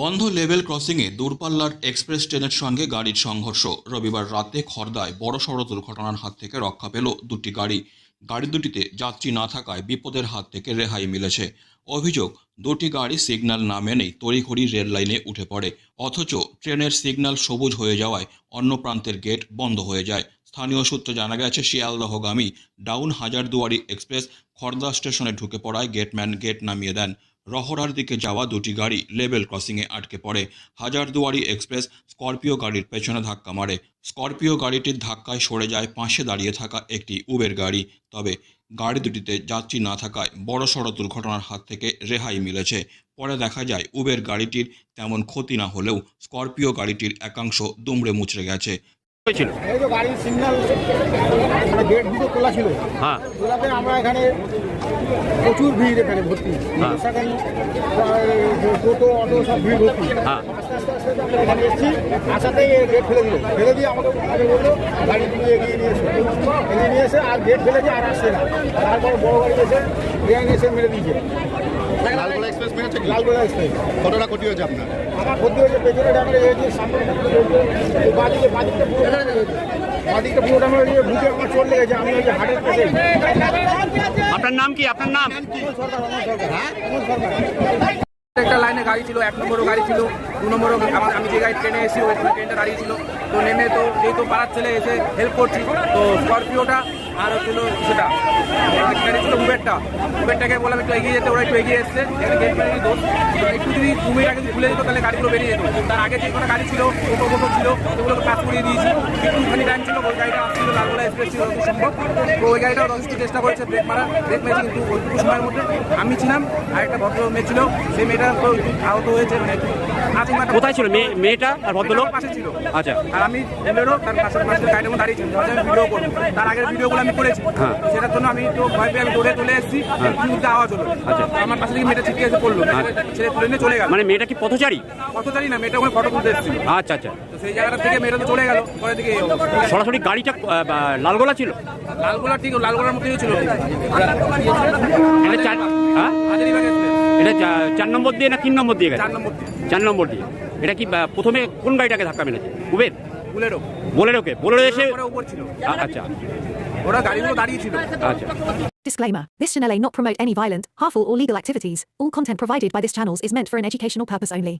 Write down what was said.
বন্ধ লেভেল ক্রসিংয়ে দূরপাল্লার এক্সপ্রেস ট্রেনের সঙ্গে গাড়ির সংঘর্ষ। রবিবার রাতে খর্দায় বড়সড় দুর্ঘটনার হাত থেকে রক্ষা পেল দুটি গাড়ি। গাড়ি দুটিতে যাত্রী না থাকায় বিপদের হাত থেকে রেহাই মিলেছে। অভিযোগ, দুটি গাড়ি সিগন্যাল না মেনেই তড়িঘড়ি রেল লাইনে উঠে পড়ে। অথচ ট্রেনের সিগন্যাল সবুজ হয়ে যাওয়ায় অন্য প্রান্তের গেট বন্ধ হয়ে যায়। স্থানীয় সূত্রে জানা গেছে, শিয়ালদহগামী ডাউন হাজারদুয়ারি এক্সপ্রেস খর্দা স্টেশনে ঢুকে পড়ায় গেটম্যান গেট নামিয়ে দেন। রহরার দিকে যাওয়া দুটি গাড়ি লেভেল ক্রসিংয়ে আটকে পড়ে। হাজারদুয়ারি এক্সপ্রেস স্করপিও গাড়ির পেছনে ধাক্কা মারে। স্করপিও গাড়িটির ধাক্কায় সরে যায় পাশে দাঁড়িয়ে থাকা একটি উবের গাড়ি। তবে গাড়ি দুটিতে যাত্রী না থাকায় বড়সড় দুর্ঘটনার হাত থেকে রেহাই মিলেছে। পরে দেখা যায় উবের গাড়িটির তেমন ক্ষতি না হলেও স্করপিও গাড়িটির একাংশ দুমড়ে মুচড়ে গেছে। এই গেট দুটো খোলা ছিল। হ্যাঁ। খোলাতে আমরা এখানে প্রচুর ভিড় এখানে ভর্তি। হ্যাঁ। সেখানে টোটো অটো সব ভিড় ভর্তি। হ্যাঁ। আস্তে আস্তে আস্তে আস্তে আমরা এখানে এসেছি। আসাতেই গেট ফেলে দিল। ফেলে দিয়ে আমাকে আগে বলল গাড়ি এগিয়ে নিয়ে এসো। এগিয়ে নিয়ে এসে আর গেট ফেলেছে আর আসছে না। তারপর বড় গাড়ি এসে ট্রেন এসে মেরে দিয়েছে। লালগোলা এক্সপ্রেস মেরেছে লালগোলা এক্সপ্রেস কতটা ক্ষতি হয়েছে আপনার? আমার ক্ষতি হয়েছে পেছনে ড্যামেজ হয়েছে সামনে বাদিকে পুরো বাদিকটা পুরো ড্যামেজ হয়েছে বুকে আমার চোট লেগেছে আমি ওই যে হার্টের পেশেন্ট আপনার নাম কি? আপনার নাম? হ্যাঁ? একটা লাইনে গাড়ি ছিল এক নম্বরও গাড়ি ছিল দু নম্বরও আমার আমি যে গাড়ি ট্রেনে এসেছি ওই ট্রেনটা দাঁড়িয়ে ছিল। তো নেমে তো যেহেতু পাড়ার ছেলে এসে হেল্প করছি তো স্করপিওটা আর হচ্ছিল সেটা গাড়ি ছিল উবেরটা। উবেরটাকে বললাম একটু এগিয়ে যেতে ওরা একটু এগিয়ে এসছে। দোষ? একটু যদি দু আগে খুলে দিত তাহলে গাড়িগুলো বেরিয়ে যেত। তার আগে যে কোনো গাড়ি ছিল টোটো টোটো ছিল সেগুলোকে পাস করিয়ে দিয়েছি। একটুখানি টাইম ছিল ওই গাড়িটা আসছিল লালগোলা এক্সপ্রেস ছিল যত সম্ভব। তো ওই গাড়িটাও যথেষ্ট চেষ্টা করেছে ব্রেক মারা ব্রেক মেরেছে কিন্তু ওইটুকু সময়ের মধ্যে। আমি ছিলাম আর একটা ভদ্র মেয়ে ছিল। সেই মেয়েটা তো আহত হয়েছে মানে কোথায় ছিল? মেয়ে মেয়েটা আর ভদ্রলোক? পাশে ছিল। আচ্ছা। আর আমি তার পাশে পাশে গাড়ির মধ্যে দাঁড়িয়ে ছিলাম আমি ভিডিও করব। তার আগের ভিডিওগুলো আমি করেছি। হ্যাঁ। সেটার জন্য আমি একটু ভয় পেয়ে আমি দৌড়ে চলে এসেছি। কিন্তু আওয়াজ হলো আচ্ছা। আমার পাশে থেকে মেয়েটা ছিটকে এসে পড়ল। ছেলে তুলে নিয়ে চলে গেল। মানে মেয়েটা কি পথচারী? পথচারী না মেয়েটা ওখানে ফটো তুলতে এসেছিল। আচ্ছা আচ্ছা। তো সেই জায়গাটা থেকে মেয়েটা তো চলে গেল। পরে দিকে সরাসরি গাড়িটা লালগোলা ছিল? লালগোলা ঠিক লালগোলার মধ্যেই ছিল। এটা চার হ্যাঁ? এটা চার নম্বর দিয়ে না তিন নম্বর দিয়ে গেছে? চার নম্বর দিয়ে। চার নম্বর দিয়ে। এটা কি প্রথমে কোন গাড়িটাকে ধাক্কা মেরেছে? উবের? বুলেরো। বোলেরোকে। বোলেরো এসে আচ্ছা। ওরা গাড়িগুলো দাঁড়িয়ে ছিল আচ্ছা Disclaimer This channel may not promote any violent, harmful, or legal activities. All content provided by this channel is meant for an educational purpose only.